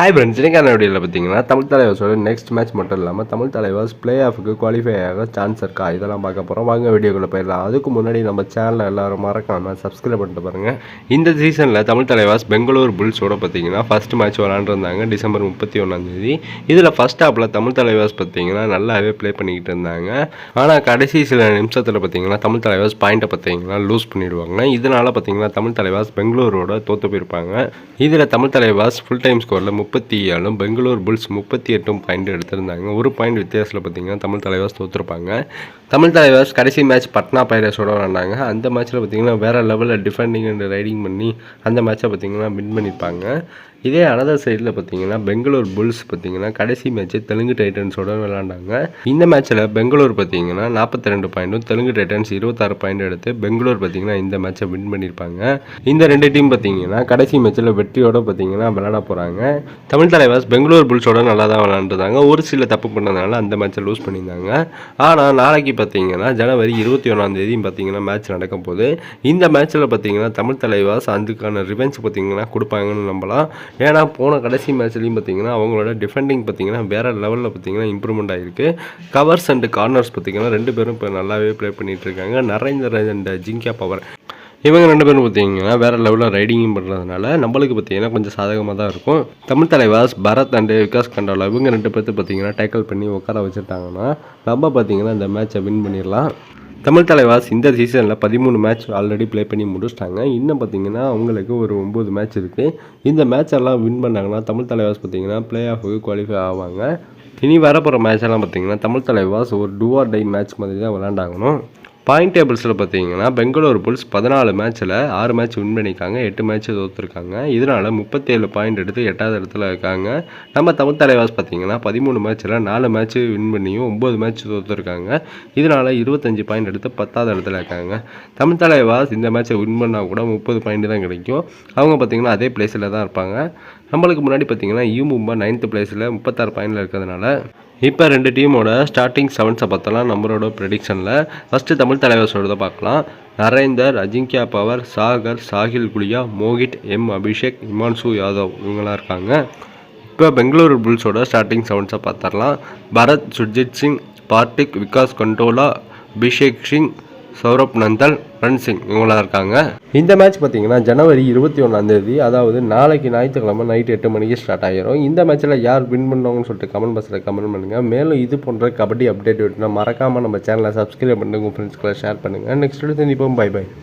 Hi friends இன்னைக்கான வீடியோவில் பார்த்தீங்கன்னா தமிழ் தலைவர்ஸோட நெக்ஸ்ட் மேட்ச் மட்டும் இல்லாமல் தமிழ் தலைவர்ஸ் பிளே ஆஃபுக்கு குவாலிஃபை ஆக சான்ஸ் இருக்கா? இதெல்லாம் பார்க்க போகிறோம் வாங்க வீடியோக்குள்ளே போயிடலாம். அதுக்கு முன்னாடி நம்ம சேனலில் எல்லாரும் மறக்காமல் சப்ஸ்கிரைப் பண்ணிட்டு பாருங்கள் இந்த சீசனில் தமிழ் தலைவாஸ் பெங்களூர் புல்ஸோட பார்த்தீங்கன்னா ஃபர்ஸ்ட் மேட்ச் விளாண்டுருந்தாங்க டிசம்பர் முப்பத்தி ஒன்றாந்தேதி இதில் ஃபஸ்ட் ஹாப்பில் தமிழ் தலைவாஸ் பார்த்தீங்கன்னா நல்லாவே ப்ளே பண்ணிக்கிட்டு இருந்தாங்க. ஆனால் கடைசி சில நிமிஷத்தில் பார்த்தீங்கன்னா தமிழ் தலைவாஸ் பாயிண்ட்டை பார்த்தீங்கன்னா லூஸ் பண்ணிடுவாங்க. இதனால் பார்த்தீங்கன்னா தமிழ் தலைவாஸ் பெங்களூரோட தோற்று போயிருப்பாங்க. இதில் தமிழ் தலைவாஸ் ஃபுல் டைம் ஸ்கோரில் முப்பத்தி ஏழும் பெங்களூர் புல்ஸ் முப்பத்தி எட்டும் பாயிண்ட் எடுத்திருந்தாங்க. ஒரு பாயிண்ட் வித்தியாசத்தில் பார்த்தீங்கன்னா தமிழ் தலைவாஸ் தோற்றுருப்பாங்க தமிழ் தலைவாஸ் கடைசி மேட்ச் பட்னா பைரேஸோட விளாண்டாங்க அந்த மேட்ச்சில் பார்த்தீங்கன்னா வேறு லெவலில் டிஃபெண்டிங் அண்ட் ரைடிங் பண்ணி அந்த மேட்ச்சை பார்த்தீங்கன்னா வின் பண்ணியிருப்பாங்க இதே அனதர் சைடில் பார்த்தீங்கன்னா பெங்களூர் புல்ஸ் பார்த்தீங்கன்னா கடைசி மேட்ச்சு தெலுங்கு டைட்டன்ஸோட விளாண்டாங்க இந்த மேட்ச்சில் பெங்களூர் பார்த்தீங்கன்னா நாற்பத்தி ரெண்டு பாயிண்ட்டும் தெலுங்கு டைட்டன்ஸ் இருபத்தாறு பாயிண்ட் எடுத்து பெங்களூர் பார்த்தீங்கன்னா இந்த மேட்ச்சை வின் பண்ணியிருப்பாங்க இந்த ரெண்டு டீம் பார்த்தீங்கன்னா கடைசி மேட்ச்சில் வெற்றியோட பார்த்தீங்கன்னா விளாட போகிறாங்க தமிழ் தலைவாஸ் பெங்களூர் புல்ஸோட நல்லா தான் விளாண்டுருந்தாங்க ஒரு சில தப்பு பண்ணதுனால அந்த மேட்ச்சை லூஸ் பண்ணியிருந்தாங்க. ஆனால் நாளைக்கு பார்த்தீங்கன்னா ஜனவரி இருபத்தி ஒன்றாம் தேதி பார்த்தீங்கன்னா மேட்ச் நடக்கும் போது இந்த மேட்ச்சில் பார்த்தீங்கன்னா தமிழ் தலைவாஸ் அதுக்கான ரிவெஞ்ச் பார்த்தீங்கன்னா கொடுப்பாங்கன்னு நம்பலாம். ஏன்னா போன கடைசி மேட்ச்லேயும் பார்த்தீங்கன்னா அவங்களோட டிஃபெண்டிங் பார்த்தீங்கன்னா வேறு லெவலில் பார்த்தீங்கன்னா இம்ப்ரூவ்மெண்ட் ஆகிருக்கு கவர்ஸ் அண்ட் கார்னர்ஸ் பார்த்தீங்கன்னா ரெண்டு பேரும் இப்போ நல்லாவே ப்ளே பண்ணிகிட்டு இருக்காங்க. நரேந்தர் அண்ட் ஜிங்கியா பவர் இவங்க ரெண்டு பேரும் பார்த்தீங்கன்னா வேறு லெவலில் ரைடிங்கும் பண்ணுறதுனால நம்மளுக்கு பார்த்தீங்கன்னா கொஞ்சம் சாதகமாக தான் இருக்கும். தமிழ் தலைவாஸ் பரத் அண்டு விகாஸ் கண்டாலா இவங்க ரெண்டு பேர்த்து பார்த்தீங்கன்னா டேக்கிள் பண்ணி உட்கார வச்சுட்டாங்கன்னா நம்ம பார்த்தீங்கன்னா இந்த மேட்சை வின் பண்ணிடலாம். தமிழ் தலைவாஸ் இந்த சீசனில் பதிமூணு மேட்ச் ஆல்ரெடி ப்ளே பண்ணி முடிச்சிட்டாங்க. இன்னும் பார்த்தீங்கன்னா அவங்களுக்கு ஒரு ஒம்பது மேட்ச் இருக்குது இந்த மேட்ச் எல்லாம் வின் பண்ணாங்கன்னா தமிழ் தலைவாஸ் பார்த்தீங்கன்னா ப்ளே ஆஃபுக்கு குவாலிஃபை ஆவாங்க. இனி வரப்போகிற மேட்செல்லாம் பார்த்தீங்கன்னா தமிழ் தலைவாஸ் ஒரு டூஆர் டை மேட்ச் மாதிரி தான் விளாண்டாகணும் பாயிண்ட் டேபிள்ஸில் பார்த்தீங்கன்னா பெங்களூர் புல்ஸ் பதினாலு மேட்ச்சில் ஆறு மேட்ச் வின் பண்ணியிருக்காங்க எட்டு மேட்ச் தோற்றுருக்காங்க இதனால் முப்பத்தேழு பாயிண்ட் எடுத்து எட்டாவது இடத்துல இருக்காங்க. நம்ம தமிழ் தலைவாஸ் பார்த்தீங்கன்னா பதிமூணு மேட்ச்சில் நாலு மேட்ச் வின் பண்ணியும் ஒம்பது மேட்ச் தோற்றுருக்காங்க இதனால் இருபத்தஞ்சு பாயிண்ட் எடுத்து பத்தாவது இடத்துல இருக்காங்க. தமிழ் தலைவாஸ் இந்த மேட்ச்சை வின் பண்ணால் கூட முப்பது பாயிண்ட் தான் கிடைக்கும். அவங்க பார்த்தீங்கன்னா அதே பிளேஸில் தான் இருப்பாங்க. நம்மளுக்கு முன்னாடி பார்த்தீங்கன்னா யூ மும்பா நைன்த்து பிளேஸில் முப்பத்தாறு பாயிண்டில் இருக்கிறதுனால இப்போ ரெண்டு டீமோட ஸ்டார்டிங் செவன்ஸை பார்த்தலாம் நம்மளோட ப்ரெடிக்ஷனில் ஃபஸ்ட்டு தமிழ் தலைவர் சொல்கிறத பார்க்கலாம். நரேந்தர் அஜிங்கியா பவர் சாகர் சாஹில் குலியா மோகித் எம் அபிஷேக் இமான்சு யாதவ் இவங்களாம் இருக்காங்க. இப்போ பெங்களூரு புல்ஸோட ஸ்டார்டிங் செவன்ஸை பார்த்துடலாம். பரத் சுர்ஜித் சிங் பார்த்திக் விகாஸ் கண்டோலா அபிஷேக் சிங் சௌரப் நந்தல் ரன்சிங் இவங்களாம் இருக்காங்க. இந்த மேட்ச் பார்த்தீங்கன்னா ஜனவரி இருபத்தி ஒன்றாந்தேதி அதாவது நாளைக்கு ஞாயிற்றுக்கிழமை நைட் எட்டு மணிக்கு ஸ்டார்ட் ஆகிரும் இந்த மேட்ச்சில் யார் வின் பண்ணுவாங்கன்னு சொல்லிட்டு கமெண்ட் பாக்ஸில் கமெண்ட் பண்ணுங்கள் மேலும் இது போன்ற கபடி அப்டேட் வேணும்னா மறக்காமல் நம்ம சேனலை சப்ஸ்கிரைப் பண்ணுங்கள் உங்கள் ஃப்ரெண்ட்ஸ்களை ஷேர் பண்ணுங்கள் நெக்ஸ்ட் வீடியோ சந்திப்போம். Bye bye